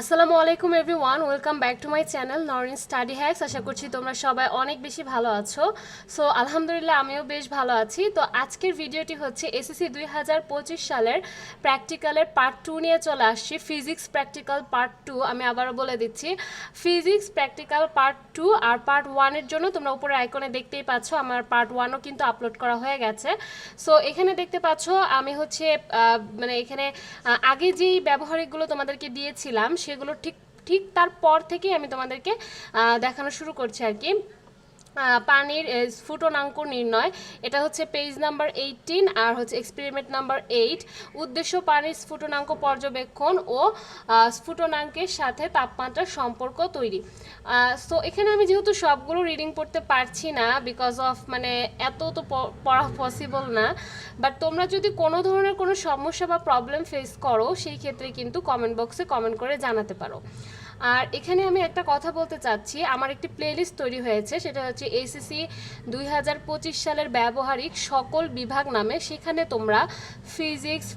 আসসালামু আলাইকুম everyone, welcome back to my channel Norin study hacks. আশা করছি তোমরা সবাই অনেক বেশি ভালো আছো। সো, আলহামদুলিল্লাহ আমিও বেশ ভালো আছি। তো, আজকের ভিডিওটি হচ্ছে এসএসসি দুই হাজার পঁচিশ সালের প্র্যাকটিক্যালের পার্ট টু নিয়ে চলে আসছি। ফিজিক্স প্র্যাকটিক্যাল পার্ট টু আমি আবারও বলে দিচ্ছি। ফিজিক্স প্র্যাকটিক্যাল পার্ট টু আর পার্ট ওয়ানের জন্য তোমরা উপরে আইকনে দেখতেই পাচ্ছ, আমার পার্ট ওয়ানও কিন্তু আপলোড করা হয়ে গেছে। সো, এখানে দেখতে পাচ্ছ, আমি হচ্ছে মানে এখানে আগে যেই ব্যবহারিকগুলো তোমাদেরকে দিয়েছিলাম সেগুলো ঠিক ঠিক তারপর থেকেই আমি তোমাদেরকে দেখানো শুরু করছি আর কি। পানির স্ফুটনাঙ্ক নির্ণয়। এটা হচ্ছে পেজ নাম্বার এইটিন আর হচ্ছে এক্সপেরিমেন্ট নাম্বার এইট উদ্দেশ্য পানির স্ফুটনাঙ্ক পর্যবেক্ষণ ও স্ফুটনাঙ্কের সাথে তাপমাত্রার সম্পর্ক তৈরি। সো এখানে আমি যেহেতু সবগুলো রিডিং পড়তে পারছি না বিকজ অফ মানে এত তো পড়া পসিবল না বাট তোমরা যদি কোনো ধরনের কোনো সমস্যা বা প্রবলেম ফেস করো, সেই ক্ষেত্রে কিন্তু কমেন্ট বক্সে কমেন্ট করে জানাতে পারো। আর এখানে আমি একটা কথা বলতে চাচ্ছি। আমার একটি প্লেলিস্ট তৈরি হয়েছে, সেটা হচ্ছে এসিসি দুই হাজার পঁচিশ সালের ব্যবহারিক সকল বিভাগ নামে। সেখানে তোমরা ফিজিক্স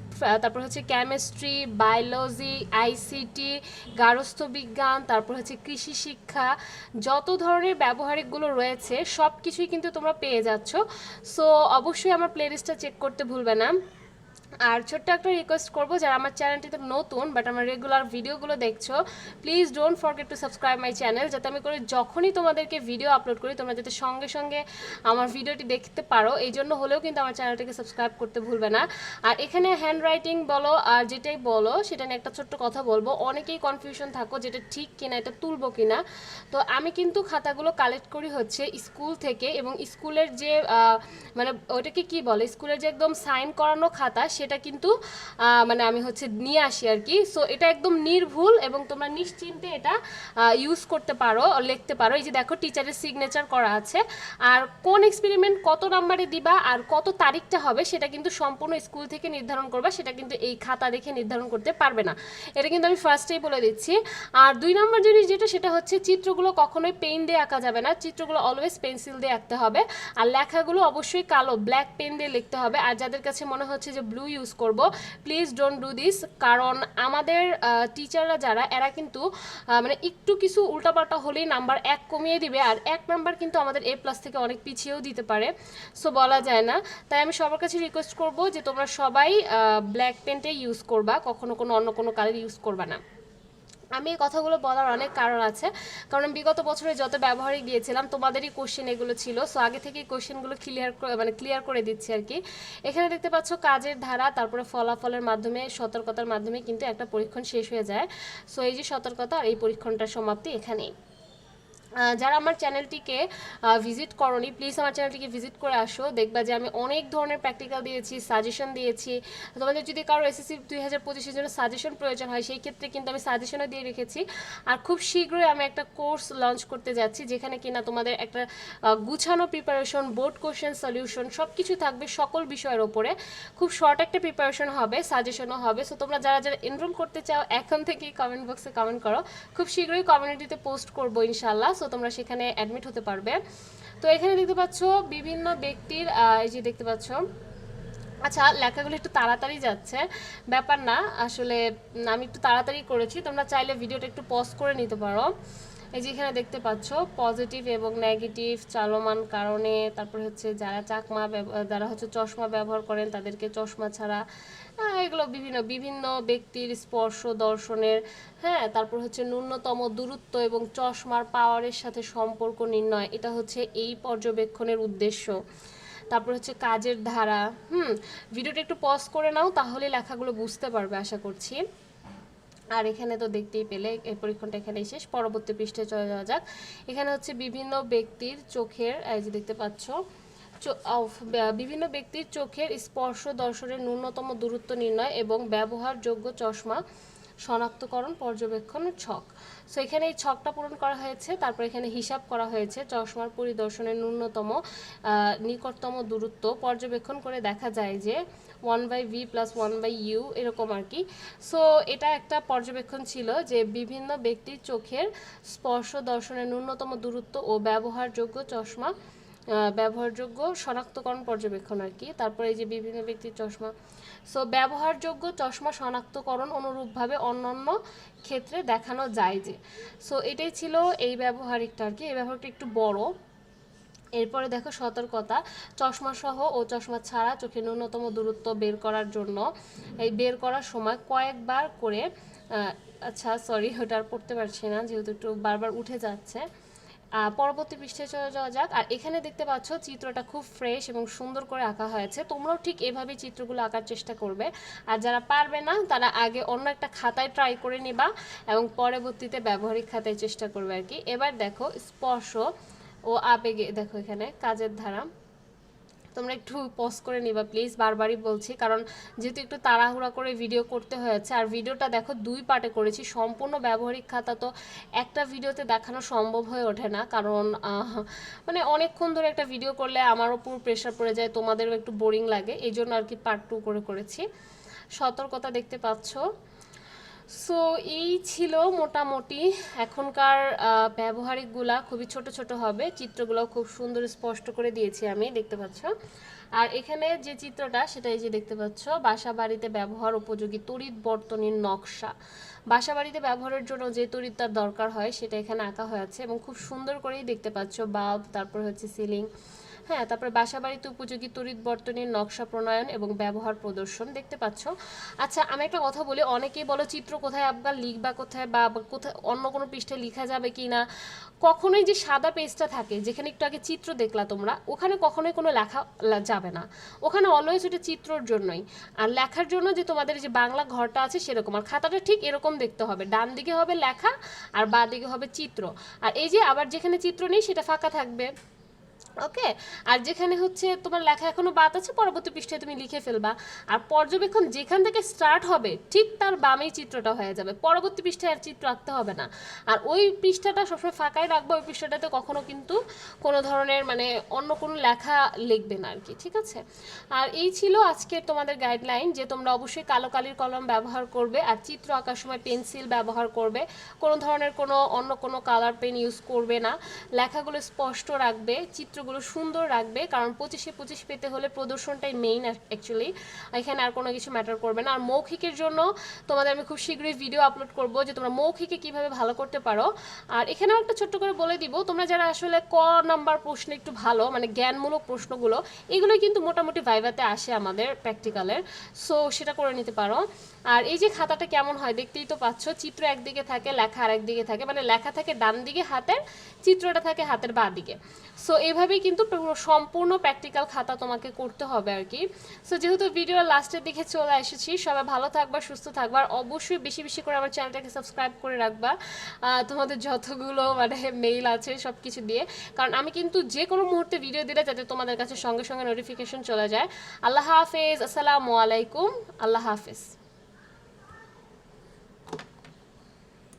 তারপর হচ্ছে কেমিস্ট্রি বায়োলজি আইসিটি গারস্থ বিজ্ঞান, তারপর হচ্ছে কৃষি শিক্ষা, যত ধরনের ব্যবহারিকগুলো রয়েছে সব কিছুই কিন্তু তোমরা পেয়ে যাচ্ছ। সো অবশ্যই আমার প্লেলিস্টটা চেক করতে ভুলবে না। আর ছোট্ট একটা রিকোয়েস্ট করব, যারা আমার চ্যানেলটিতে নতুন বাট আমার রেগুলার ভিডিওগুলো দেখছ please don't forget to subscribe my channel যাতে আমি করে যখনই তোমাদেরকে ভিডিও আপলোড করি, তোমরা যাতে সঙ্গে সঙ্গে আমার ভিডিওটি দেখতে পারো। এই জন্য হলেও কিন্তু আমার চ্যানেলটিকে সাবস্ক্রাইব করতে ভুলবে না। আর এখানে হ্যান্ড রাইটিং বলো, আর যেটাই বলো, সেটা নিয়ে একটা ছোট্ট কথা বলব। অনেকেই কনফিউশন থাকো যেটা ঠিক কিনা, এটা তুলবো কিনা। তো আমি কিন্তু খাতাগুলো কালেক্ট করি হচ্ছে স্কুল থেকে এবং স্কুলের যে মানে ওইটাকে কি বলে? স্কুলের যে একদম সাইন করানো খাতা সেটা কিন্তু মানে আমি হচ্ছে নিয়ে আসি আর কি। সো এটা একদম নির্ভুল এবং তোমরা নিশ্চিন্তে এটা ইউজ করতে পারো, লিখতে পারো। এই যে দেখো টিচারের সিগনেচার করা আছে। আর কোন এক্সপেরিমেন্ট কত নাম্বারে দিবা আর কত তারিখটা হবে, সেটা কিন্তু সম্পূর্ণ স্কুল থেকে নির্ধারণ করবা। সেটা কিন্তু এই খাতা দেখে নির্ধারণ করতে পারবে না। এটা কিন্তু আমি ফার্স্টেই বলে দিচ্ছি। আর দুই নম্বর জিনিস যেটা, সেটা হচ্ছে চিত্রগুলো কখনোই পেন দিয়ে আঁকা যাবে না। চিত্রগুলো অলওয়েজ পেন্সিল দিয়ে আঁকতে হবে। আর লেখাগুলো অবশ্যই কালো ব্ল্যাক পেন দিয়ে লিখতে হবে। আর যাদের কাছে মনে হচ্ছে যে ব্লু ইউজ করব। প্লিজ ডোন্ট ডু দিস কারণ আমাদের টিচাররা যারা, এরা কিন্তু মানে একটু কিছু উল্টাপাল্টা হলেই নাম্বার এক কমিয়ে দিবে, আর এক নাম্বার কিন্তু আমাদের এ প্লাস থেকে অনেক পিছিয়েও দিতে পারে। সো বলা যায় না। তাই আমি সবার কাছে রিকোয়েস্ট করব যে তোমরা সবাই ব্ল্যাক পেনটাই ইউজ করবা, কখনো কোনো অন্য কোনো কালার ইউজ করবা না। আমি এই কথাগুলো বলার অনেক কারণ আছে। কারণ বিগত বছরে যত ব্যবহারিক দিয়েছিলাম, তোমাদেরই কোশ্চেন এগুলো ছিল। সো আগে থেকেই কোশ্চেনগুলো ক্লিয়ার মানে ক্লিয়ার করে দিচ্ছি আর কি। এখানে দেখতে পাচ্ছ কাজের ধারা, তারপরে ফলাফলের মাধ্যমে, সতর্কতার মাধ্যমে কিন্তু একটা পরীক্ষণ শেষ হয়ে যায়। সো এই যে সতর্কতা, আর এই পরীক্ষণটার সমাপ্তি এখানেই। যারা আমার চ্যানেলটিকে ভিজিট করনি প্লিজ আমার চ্যানেলটিকে ভিজিট করে আসো। দেখবা যে আমি অনেক ধরনের প্র্যাকটিক্যাল দিয়েছি সাজেশন দিয়েছি। তোমাদের যদি কারও এসএসসি দুই হাজার পঁচিশের জন্য সাজেশন প্রয়োজন হয়, সেই ক্ষেত্রে কিন্তু আমি সাজেশনও দিয়ে রেখেছি। আর খুব শীঘ্রই আমি একটা কোর্স লঞ্চ করতে যাচ্ছি, যেখানে কিনা তোমাদের একটা গুছানো প্রিপারেশন বোর্ড কোশ্চেন সলিউশন সব কিছু থাকবে সকল বিষয়ের ওপরে। খুব শর্ট একটা প্রিপারেশন হবে সাজেশনও হবে। সো তোমরা যারা যারা এনরোল করতে চাও, এখন থেকেই কমেন্ট বক্সে কমেন্ট করো। খুব শীঘ্রই কমিউনিটিতে পোস্ট করব ইনশাল্লাহ সো তোমরা সেখানে অ্যাডমিট হতে পারবে। তো এখানে দেখতে পাচ্ছ বিভিন্ন ব্যক্তির এই যে দেখতে পাচ্ছ। আচ্ছা লেখাগুলো একটু তাড়াতাড়ি যাচ্ছে। ব্যাপার না, আসলে আমি একটু তাড়াতাড়ি করেছি। তোমরা চাইলে ভিডিওটা একটু পজ করে নিতে পারো। এই যে এখানে দেখতে পাচ্ছ পজিটিভ এবং নেগেটিভ চালমান কারণে তারপর হচ্ছে যারা চাকমা যারা হচ্ছে চশমা ব্যবহার করেন তাদেরকে চশমা ছাড়া এগুলো বিভিন্ন বিভিন্ন ব্যক্তির স্পর্শ দর্শনের হ্যাঁ তারপর হচ্ছে ন্যূনতম দূরত্ব এবং চশমার পাওয়ারের সাথে সম্পর্ক নির্ণয়, এটা হচ্ছে এই পর্যবেক্ষণের উদ্দেশ্য। তারপর হচ্ছে কাজের ধারা, হুম, ভিডিওটা একটু পজ করে নাও, তাহলে লেখাগুলো বুঝতে পারবে, আশা করছি। আর এখানে তো দেখতেই পেলে এই পরীক্ষণটা এখানে শেষ, পরবর্তী পৃষ্ঠে চলে যাওয়া যাক। এখানে হচ্ছে বিভিন্ন ব্যক্তির চোখের, এই যে দেখতে পাচ্ছ বিভিন্ন ব্যক্তির চোখের স্পর্শ দর্শনের ন্যূনতম দূরত্ব নির্ণয় এবং ব্যবহারযোগ্য চশমা শনাক্তকরণ, পর্যবেক্ষণ ছক। সো এখানে এই ছকটা পূরণ করা হয়েছে, তারপর এখানে হিসাব করা হয়েছে, চশমার পরিদর্শনের ন্যূনতম নিকটতম দূরত্ব। পর্যবেক্ষণ করে দেখা যায় যে one by V plus one by U এরকম আর কি। সো এটা একটা পর্যবেক্ষণ ছিল যে বিভিন্ন ব্যক্তির চোখের স্পর্শ দর্শনের ন্যূনতম দূরত্ব ও ব্যবহারযোগ্য চশমা ব্যবহারযোগ্য শনাক্তকরণ পর্যবেক্ষণ আর কি। তারপরে এই যে বিভিন্ন ব্যক্তির চশমা। সো ব্যবহারযোগ্য চশমা শনাক্তকরণ অনুরূপভাবে অন্যান্য ক্ষেত্রে দেখানো যায় যে। সো এটাই ছিল এই ব্যবহারিকটা আর কি। এই ব্যবহারটা একটু বড়। এরপরে দেখো সতর্কতা। চশমা সহ ও চশমা ছাড়া চোখে ন্যূনতম দূরত্ব বের করার জন্য এই বের করার সময় কয়েকবার করে আচ্ছা সরি ওটা আর পড়তে পারছি না, যেহেতু একটু বারবার উঠে যাচ্ছে। পরবর্তী পৃষ্ঠায় চলে যাওয়া যাক। আর এখানে দেখতে পাচ্ছ চিত্রটা খুব ফ্রেশ এবং সুন্দর করে আঁকা হয়েছে। তোমরাও ঠিক এভাবে চিত্রগুলো আঁকার চেষ্টা করবে। আর যারা পারবে না, তারা আগে অন্য একটা খাতায় ট্রাই করে নিবা এবং পরবর্তীতে ব্যবহারিক খাতায় চেষ্টা করবে আর কি। এবার দেখো স্পর্শ ও আবেগে, দেখো এখানে কাজের ধারা। তোমরা একটু পজ করে নিবা প্লিজ বারবারই বলছি। কারণ যেহেতু একটু তাড়াহুড়া করে ভিডিও করতে হয়েছে, আর ভিডিওটা দেখো দুই পার্টে করেছি। সম্পূর্ণ ব্যবহারিক খাতা তো একটা ভিডিওতে দেখানো সম্ভব হয়ে ওঠে না। কারণ মানে অনেকক্ষণ ধরে একটা ভিডিও করলে আমারও পুরো প্রেশার পড়ে যায়, তোমাদেরও একটু বোরিং লাগে। এই জন্য আর কি পার্ট টু করে করেছি। সতর্কতা দেখতে পাচ্ছ। সো এই ছিল মোটামুটি এখনকার ব্যবহারিকগুলা খুবই ছোট ছোট হবে। চিত্রগুলো খুব সুন্দর স্পষ্ট করে দিয়েছি আমি, দেখতে পাচ্ছ? আর এখানে যে চিত্রটা, সেটা এই যে দেখতে পাচ্ছ বাসা বাড়িতে ব্যবহার উপযোগী তড়িৎ বর্তনীর নকশা। বাসা বাড়িতে ব্যবহারের জন্য যে তড়িৎটার দরকার হয়, সেটা এখানে আঁকা হয়েছে এবং খুব সুন্দর করেই দেখতে পাচ্ছ, বাল্ব, তারপর হচ্ছে সিলিং। হ্যাঁ তারপরে বাসা বাড়িতে উপযোগী তড়িৎ বর্তনীর নকশা প্রণয়ন এবং ব্যবহার প্রদর্শন দেখতে পাচ্ছ। আচ্ছা আমি একটা কথা বলি, অনেকেই বলো চিত্র কোথায় আপনার লিখবা কোথায় বা কোথায় অন্য কোনো পৃষ্ঠায় লেখা যাবে কি না কখনোই যে সাদা পেজটা থাকে, যেখানে একটু আগে চিত্র দেখলা তোমরা, ওখানে কখনোই কোনো লেখা যাবে না। ওখানে অলওয়েজ ওটা চিত্রর জন্যই। আর লেখার জন্য যে তোমাদের যে বাংলা ঘরটা আছে সেরকম, আর খাতাটা ঠিক এরকম দেখতে হবে। ডান দিকে হবে লেখা, আর বাঁ দিকে হবে চিত্র। আর এই যে আবার যেখানে চিত্র নেই সেটা ফাঁকা থাকবে। ওকে আর যেখানে হচ্ছে তোমার লেখা এখনও বাদ আছে, পরবর্তী পৃষ্ঠায় তুমি লিখে ফেলবা। আর পর্যবেক্ষণ যেখান থেকে স্টার্ট হবে, ঠিক তার বামেই চিত্রটা হয়ে যাবে। পরবর্তী পৃষ্ঠায় আর চিত্র আঁকতে হবে না। আর ওই পৃষ্ঠাটা সবসময় ফাঁকাই রাখব, ওই পৃষ্ঠাটাতে কখনো কিন্তু কোনো ধরনের মানে অন্য কোনো লেখা লিখবে না আর কি ঠিক আছে? আর এই ছিল আজকের তোমাদের গাইডলাইন যে তোমরা অবশ্যই কালো কালির কলম ব্যবহার করবে আর চিত্র আঁকার সময় পেন্সিল ব্যবহার করবে। কোনো ধরনের কোনো অন্য কোনো কালার পেন ইউজ করবে না। লেখাগুলো স্পষ্ট রাখবে চিত্রগুলো সুন্দর রাখবে, কারণ পঁচিশে পঁচিশ পেতে হলে প্রদর্শনটাই মেইন অ্যাকচুয়ালি এখানে আর কোনো কিছু ম্যাটার করবে না। আর মৌখিকের জন্য তোমাদের আমি খুব শীঘ্রই ভিডিও আপলোড করব যে তোমরা মৌখিকে কীভাবে ভালো করতে পারো। আর এখানেও একটা ছোট্ট করে বলে দিব, তোমরা যারা আসলে ক নাম্বার প্রশ্ন একটু ভালো মানে জ্ঞানমূলক প্রশ্নগুলো এগুলো কিন্তু মোটামুটি ভাইভাতে আসে আমাদের প্র্যাকটিক্যালের সো সেটা করে নিতে পারো। আর এই যে খাতাটা কেমন হয় দেখতেই তো পাচ্ছ, চিত্র একদিকে থাকে, লেখা আর একদিকে থাকে মানে লেখা থাকে ডান দিকে হাতের, চিত্রটা থাকে হাতের বাঁ দিকে সো এইভাবেই কিন্তু সম্পূর্ণ প্র্যাকটিক্যাল খাতা তোমাকে করতে হবে আর কি। সো যেহেতু ভিডিওর লাস্টের দিকে চলে এসেছি, সবাই ভালো থাকবা, সুস্থ থাকবা, আর অবশ্যই বেশি বেশি করে আমার চ্যানেলটাকে সাবস্ক্রাইব করে রাখবা। তোমাদের যতগুলো মানে মেইল আছে সব কিছু দিয়ে। কারণ আমি কিন্তু যে কোনো মুহূর্তে ভিডিও দিলে যাতে তোমাদের কাছে সঙ্গে সঙ্গে নোটিফিকেশন চলে যায়। আল্লাহ হাফেজ, আসসালামু আলাইকুম, আল্লাহ হাফেজ।